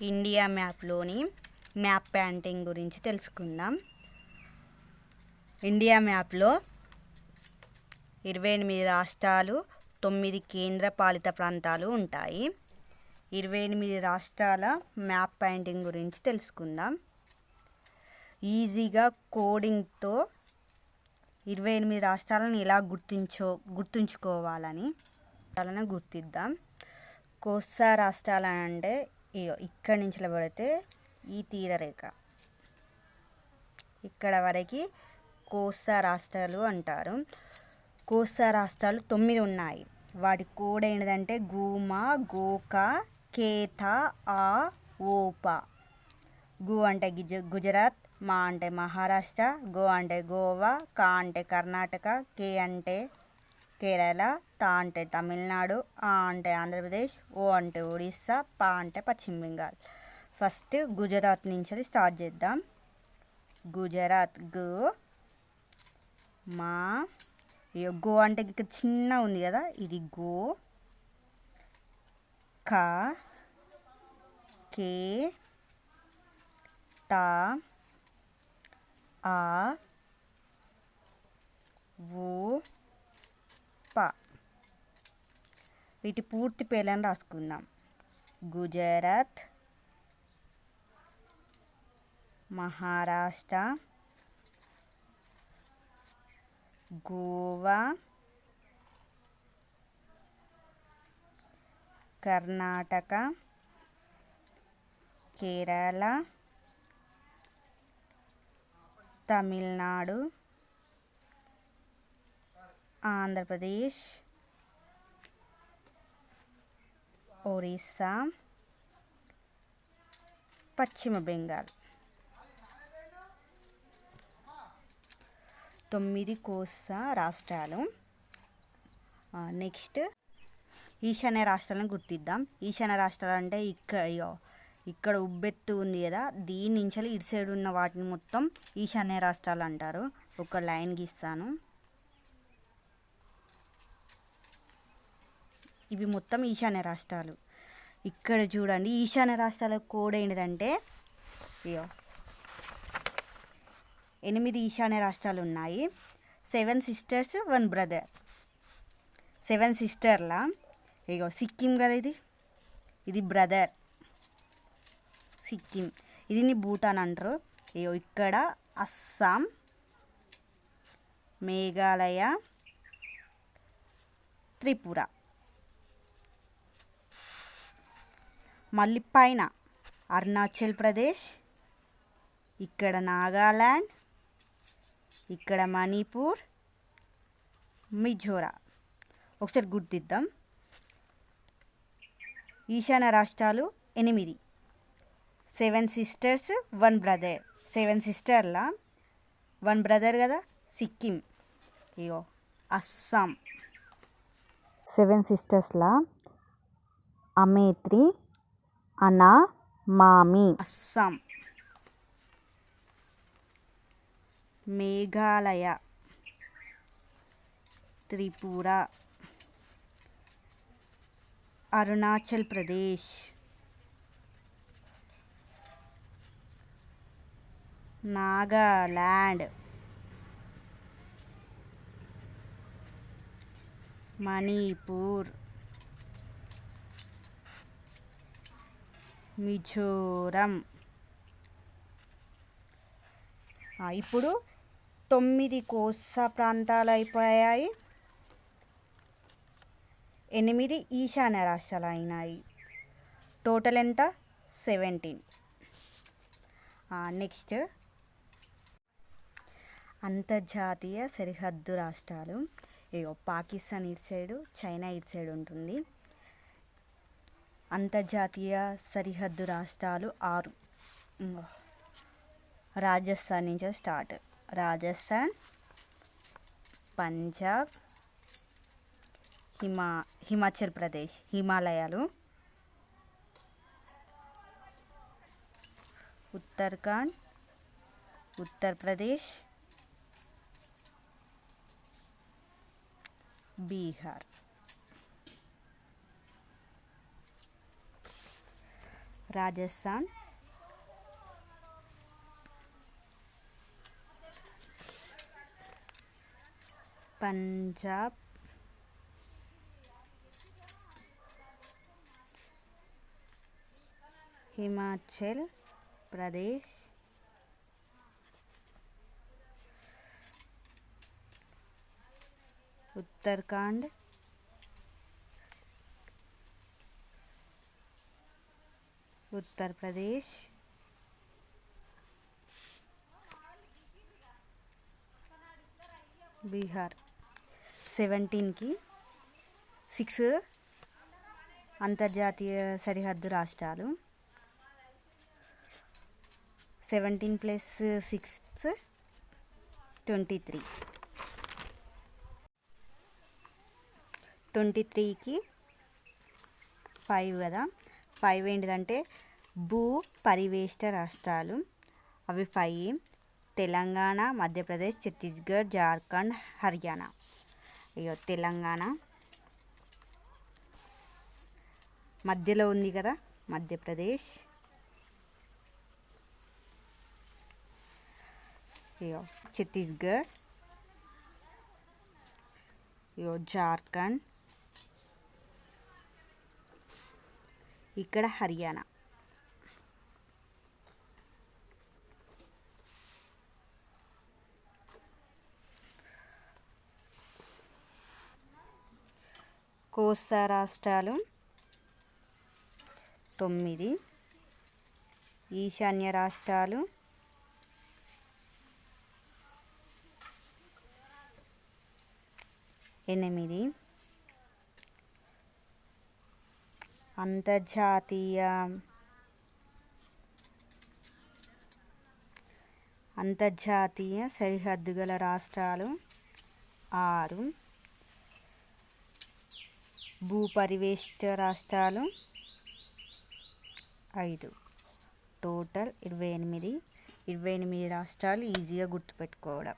India మ్యాప్లోని map painting గురించి తెలుసుకుందాం. India మ్యాప్లో ఇరవై ఎనిమిది రాష్ట్రాలు తొమ్మిది కేంద్ర పాలిత ప్రాంతాలు ఉంటాయి. ఇరవై ఎనిమిది రాష్ట్రాల మ్యాప్ పెయింటింగ్ గురించి తెలుసుకుందాం. ఈజీగా కోడింగ్తో ఇరవై ఎనిమిది రాష్ట్రాలను ఎలా గుర్తించో గుర్తుంచుకోవాలని రాష్ట్రాలను గుర్తిద్దాం. కోస్తా రాష్ట్రాలు అంటే ఇక్కడి నుంచి పడితే ఈ తీరరేఖ ఇక్కడ వరకు కోస్తా రాష్ట్రాలు అంటారు. కోస్తా రాష్ట్రాలు తొమ్మిది ఉన్నాయి. వాటి కోడ్ ఏంటంటే గూమ గోక కేత ఆ ఓప. గు అంటే గిజ గుజరాత్ మా అంటే మహారాష్ట్ర గో అంటే గోవా కా అంటే కర్ణాటక కే అంటే కేరళ తా అంటే తమిళనాడు ఆ అంటే ఆంధ్రప్రదేశ్ ఓ అంటే ఒడిస్సా పా అంటే పశ్చిమ బెంగాల్. ఫస్ట్ గుజరాత్ నుంచి స్టార్ట్ చేద్దాం. గుజరాత్ గు మా గో అంటే ఇక్కడ చిన్న ఉంది కదా ఇది గో కా కే తా ఆ ఓ ప వీటి పూర్తి పేర్లను రాసుకుందాం. గుజరాత్ మహారాష్ట్ర గోవా కర్ణాటక కేరళ తమిళనాడు ఆంధ్రప్రదేశ్ ఒరిస్సా పశ్చిమ బెంగాల్. తొమ్మిది కోస రాష్ట్రాలు. నెక్స్ట్ ఈశాన్య రాష్ట్రాలను గుర్తిద్దాం. ఈశాన్య రాష్ట్రాలు అంటే ఇక్కడ ఇక్కడ ఉబ్బెత్తు ఉంది కదా. దీని నుంచి ఇటు సైడ్ ఉన్న వాటిని మొత్తం ఈశాన్య రాష్ట్రాలు అంటారు. ఒక లైన్ గీస్తాను. ఇవి మొత్తం ఈశాన్య రాష్ట్రాలు. ఇక్కడ చూడండి ఈశాన్య రాష్ట్రాల కోడ్ ఏంటిదంటే ఇయో ఎనిమిది ఈశాన్య రాష్ట్రాలు ఉన్నాయి. Seven sisters one brother. Seven సిస్టర్లా ఇగో సిక్కిం కదా ఇది? ఇది బ్రదర్. సిక్కిం. ఇదిని భూటాన్ అంటారు. ఇగో ఇక్కడ అస్సాం మేఘాలయ త్రిపుర. మళ్ళీ పైన. అరుణాచల్ ప్రదేశ్ ఇక్కడ నాగాల్యాండ్ ఇక్కడ మణిపూర్ మిజోరా. ఒకసారి గుర్తిద్దాం. ఈశాన్య రాష్ట్రాలు ఎనిమిది. Seven sisters one brother. Seven సిస్టర్లా? One brother కదా? సిక్కిం. ఇగో అస్సాం. సెవెన్ సిస్టర్స్లా? అమేత్రి అనా మామి. అస్సాం. మేఘాలయ. త్రిపుర. అరుణాచల్ ప్రదేశ్. నాగాల్యాండ్ మణిపూర్. మిజోరం. ఇప్పుడు తొమ్మిది కోస్తా ప్రాంతాలు అయిపోయాయి. ఎనిమిది ఈశాన్య రాష్ట్రాలు అయినాయి. టోటల్ ఎంత? సెవెంటీన్. నెక్స్ట్. అంతర్జాతీయ సరిహద్దు రాష్ట్రాలు. ఇగో పాకిస్తాన్ ఇటు సైడు చైనా ఇటు సైడ్ ఉంటుంది. అంతర్జాతీయ సరిహద్దు రాష్ట్రాలు ఆరు. రాజస్థాన్ నుంచి స్టార్ట్. రాజస్థాన్ పంజాబ్ హిమా హిమాచల్ ప్రదేశ్ హిమాలయాలు. ఉత్తరాఖండ్ ఉత్తరప్రదేశ్ బీహార్. రాజస్థాన్ పంజాబ్ హిమాచల్ ప్రదేశ్ ఉత్తరాఖండ్ ఉత్తరప్రదేశ్. బీహార్. సెవెంటీన్కి సిక్స్ అంతర్జాతీయ సరిహద్దు రాష్ట్రాలు. Seventeen plus six twenty three. Twenty త్రీకి ఫైవ్ కదా. ఫైవ్ ఏంటిదంటే భూ పరివేష్ట రాష్ట్రాలు. అవి ఫైవ్. తెలంగాణ మధ్యప్రదేశ్ ఛత్తీస్గఢ్ జార్ఖండ్ హర్యానా. అయ్యో తెలంగాణ. మధ్యలో ఉంది కదా మధ్యప్రదేశ్. ఇగో ఛత్తీస్గఢ్. ఇగో జార్ఖండ్. ఇక్కడ హర్యానా. కోస్తా రాష్ట్రాలు తొమ్మిది. ఈశాన్య రాష్ట్రాలు ఎనిమిది. అంతర్జాతీయ అంతర్జాతీయ సరిహద్దు గల రాష్ట్రాలు ఆరు. భూపరివేష్ట రాష్ట్రాలు ఐదు. టోటల్ ఇరవై ఎనిమిది. ఇరవై ఎనిమిది రాష్ట్రాలు ఈజీగా గుర్తుపెట్టుకోవడం.